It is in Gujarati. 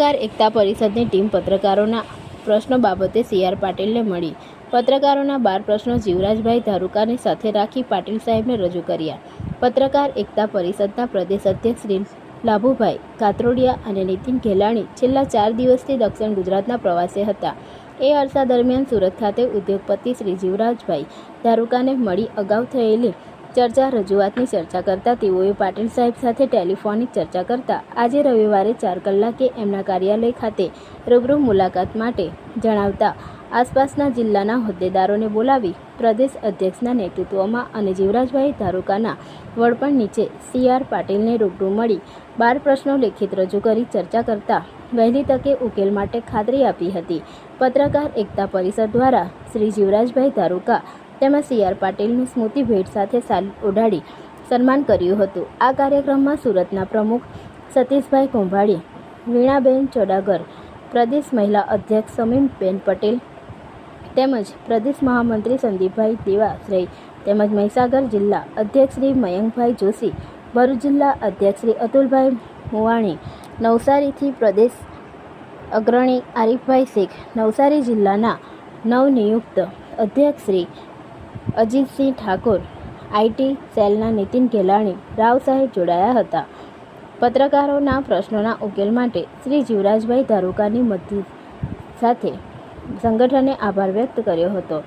પત્રકાર એકતા પરિષદની ટીમ પત્રકારોના પ્રશ્નો બાબતે સીઆર પાટીલને મળી. પત્રકારોના બાર પ્રશ્નો જીવરાજભાઈ ધારુકાની સાથે રાખી પાટીલ સાહેબને રજૂ કર્યા. પત્રકાર એકતા પરિષદના પ્રદેશ અધ્યક્ષ શ્રી લાભુભાઈ કાતરોડિયા અને નીતિન ઘેલાણી છેલ્લા ચાર દિવસથી દક્ષિણ ગુજરાતના પ્રવાસે હતા. એ અરસા દરમિયાન સુરત ખાતે ઉદ્યોગપતિ શ્રી જીવરાજભાઈ ધારુકાને મળી અગાઉ થયેલી ચર્ચા રજૂઆતની ચર્ચા કરતા તેઓએ પાટીલ સાહેબ સાથે ટેલિફોનિક ચર્ચા કરતા. આજે રવિવારે ચાર કલાકે એમના કાર્યાલય ખાતે રૂબરૂ મુલાકાત માટે જણાવતા, આસપાસના જિલ્લાના હોદ્દેદારોને બોલાવી પ્રદેશ અધ્યક્ષના નેતૃત્વમાં અને જીવરાજભાઈ ધારુકાના વડપણ નીચે સી. આર. પાટીલને રૂબરૂ મળી બાર પ્રશ્નો લેખિત રજૂ કરી ચર્ચા કરતા. વહેલી તકે ઉકેલ માટે ખાતરી આપી હતી. પત્રકાર એકતા પરિષદ દ્વારા શ્રી જીવરાજભાઈ ધારુકા તેમજ સી આર પાટીલની સ્મૃતિ ભેટ સાથે સાલ ઉડાડી સન્માન કર્યું હતું. આ કાર્યક્રમમાં સુરતના પ્રમુખ સતીશભાઈ કુંભાણી વીણાબેન ચોડાગર, પ્રદેશ મહિલા અધ્યક્ષ સમીમબેન પટેલ તેમજ પ્રદેશ મહામંત્રી સંદીપભાઈ દેવાશ્રય તેમજ મહીસાગર જિલ્લા અધ્યક્ષ શ્રી મયંકભાઈ જોશી, ભરૂચ જિલ્લા અધ્યક્ષ શ્રી અતુલભાઈ મુવાણી, નવસારીથી પ્રદેશ અગ્રણી આરીફભાઈ શેખ, નવસારી જિલ્લાના નવનિયુક્ત અધ્યક્ષ શ્રી અજીતસિંહ ઠાકોર, આઈટી સેલના નીતિન ઘેલાણી, રાવ સાહેબ જોડાયા હતા. પત્રકારોના પ્રશ્નોના ઉકેલ માટે શ્રી જીવરાજભાઈ ધારુકાની મદદ સાથે સંગઠને આભાર વ્યક્ત કર્યો હતો.